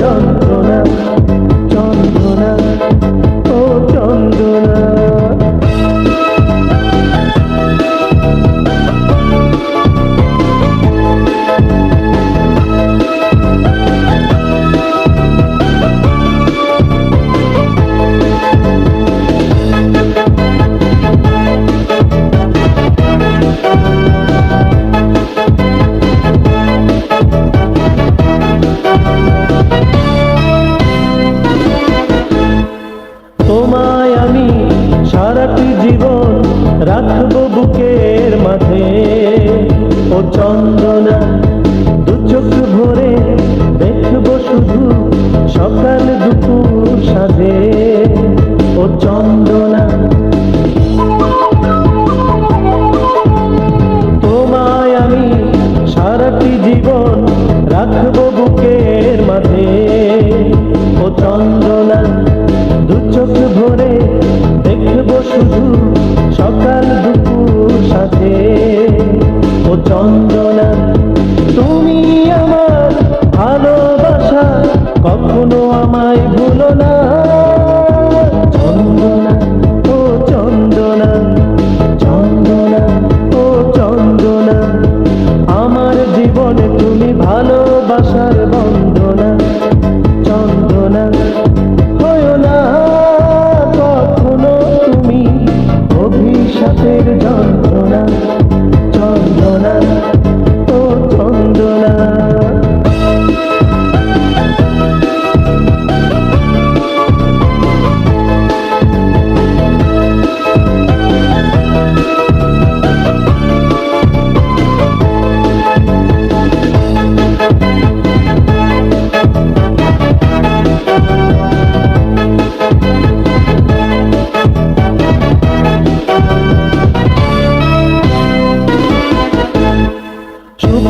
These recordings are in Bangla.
যন্ত্রণা। রাখব বুকের মাঝে। ও চন্দনা, দু চোখ ভরে দেখব শুধু সকাল দুপুর সাজে। ও চন্দনা, তোমায় আমি সারাটি জীবন রাখব বুকের মাঝে। ও চন্দনা, দু চোখ ভরে দেখব শুধু সকাল দুপুর সাথে ও চন্দনা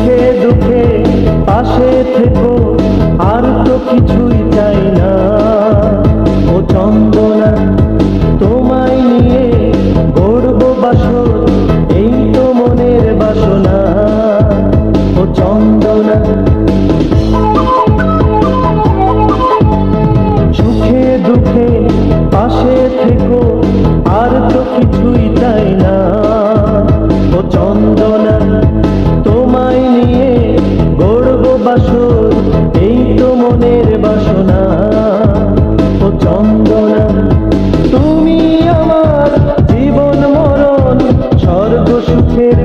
সুখে দুঃখে পাশে থেকো আর তো কিছুই চাই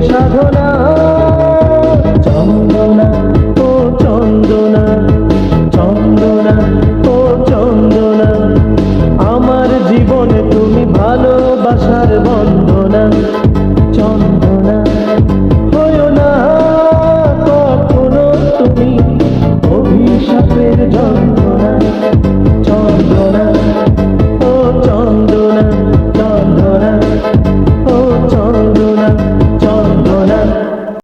সাধনা